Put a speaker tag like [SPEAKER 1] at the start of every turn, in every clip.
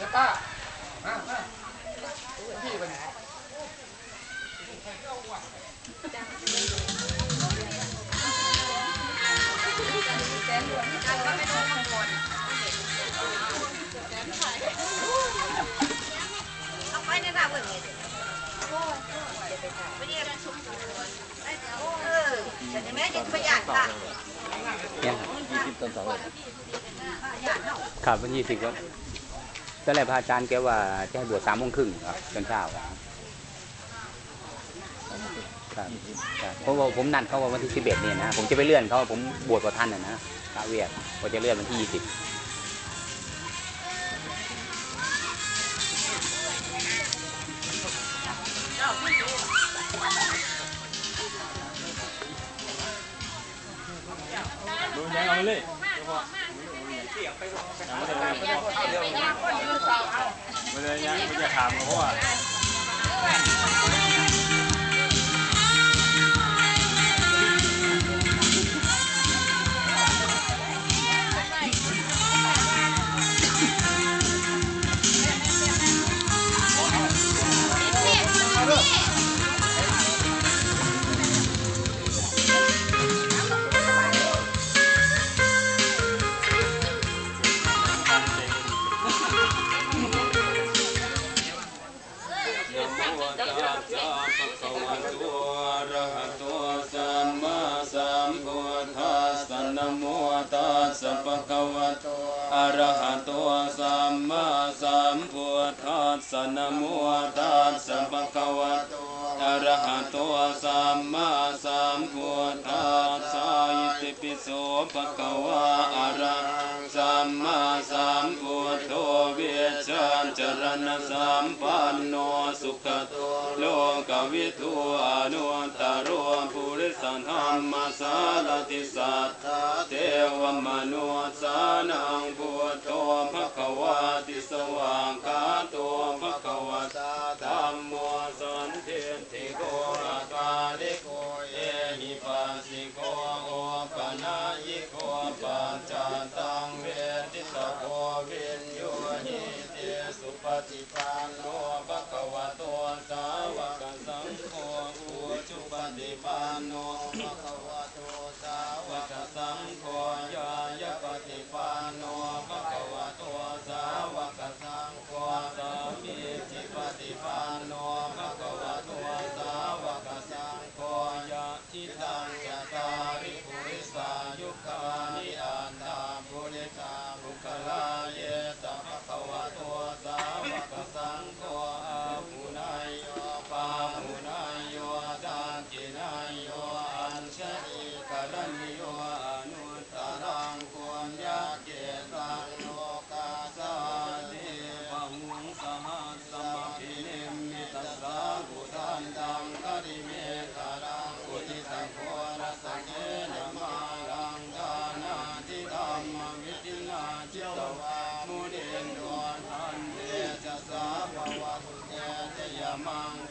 [SPEAKER 1] เฮ้ยป้ามามาพี่ไปไหน
[SPEAKER 2] เอาไปในบ้าเบิ่งนี่ไปเรียกเออเดี๋ยวนี้แม่จะประหยัดค่ะ
[SPEAKER 3] ยังยี่สิบต้นเสาครับวันยี่สิบครับ ตอนแรกพระอาจารย์แกว่าจะให้บวชสามโมงครึ่งครับตอนเช้าครับครับเพราะว่าผมนัดเขาว่าวันที่สิบเอ็ดเนี่ยนะผมจะไปเลื่อนเขาผมบวชกับท่านนะนะพระเวียดผมจะเลื่อนวันที่ยี่สิบ
[SPEAKER 4] ดูยังเอาเลย ไม่เลยยังไม่จะถามเขาว่า
[SPEAKER 5] นะตัสสะภะคะวะโตอะระหะโตสัมมาสัมพุทธัสสะนะโมตัสสะภะคะวะโตอะระหะโตสัมมาสัมพุทธัสสะนะโมตัสสะภะคะวะโตอะระหะโตสัมมาสัมพุทธัสสะอิติปิโสภะคะวะอะระหังสั มมาสัมพุทโธเวชัญจรณสัมปันโนสุขโตโลกวิทูอนุตตรโรปุริสันธรรมสารติสัทธาเทวมนุสานังพุทโธภะคะวะติสว่ากาโตภะคะวะตาธัมโมสันติ ปฏิปันโน มัง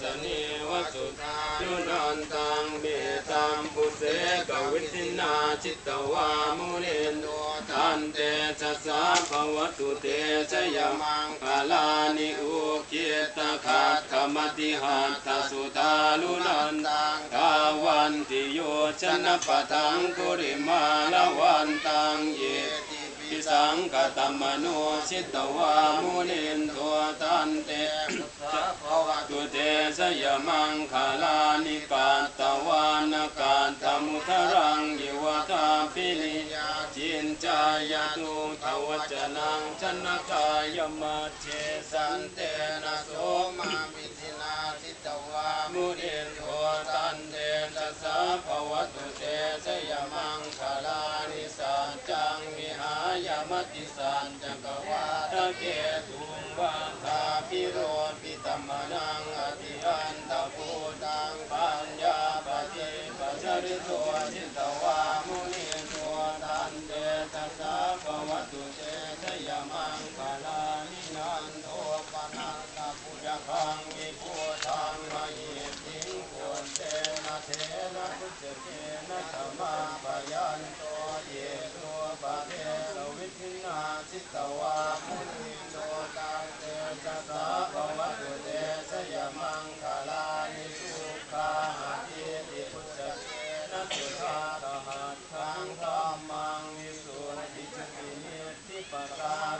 [SPEAKER 5] สนีวสุทานุนันตังเมตัมปุเสกวิทินาจิตตวามุนินโนทันเตจะสาภวตุเตชยมังคาลานิอุคิตขัดขมติหัตถสุทาลุนันตังกาวันติโยชนะปะทังกุริมาลวันตังเยติปิสังกตมโนสิตตวามุนินโตตันเตจะภวตุเต สยมังคาลานิกาตวานกาตมุทรังยิวตาปิลิจินจายตุทวจนังชนกายมัจเจสันเตนะโสมามิทินาทิตวามุนินตัวตันเตจะสาภวตุเตสยมังคาลานิสัจจังมิหายมติสันจักวาตะเกตุ ตัวทิตวมุนิตัวทันเตตัสสะวัตุเจตยมังกาลานันโทปนัสสะปุยคังวิพุทังมหิงปุณเตนะเทนะพุทเตนะธรรมปันโตเยตปะเทสวิทินาสิตว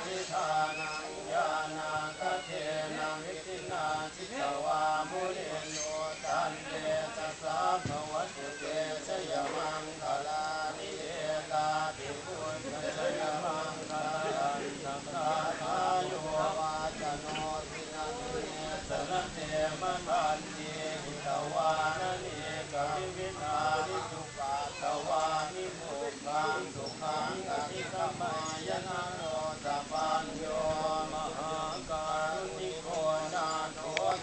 [SPEAKER 5] มิธานังญาณังคเทนะวิทินาสิตวามุนิโตตันเตจะสาภวตุเตสยมังคลานิเอตาภิพุทธสยมังคลานิสัมภาทาโยวาจโนทินันเนสรเทมันติหิตวานเนกวิวินานิสุ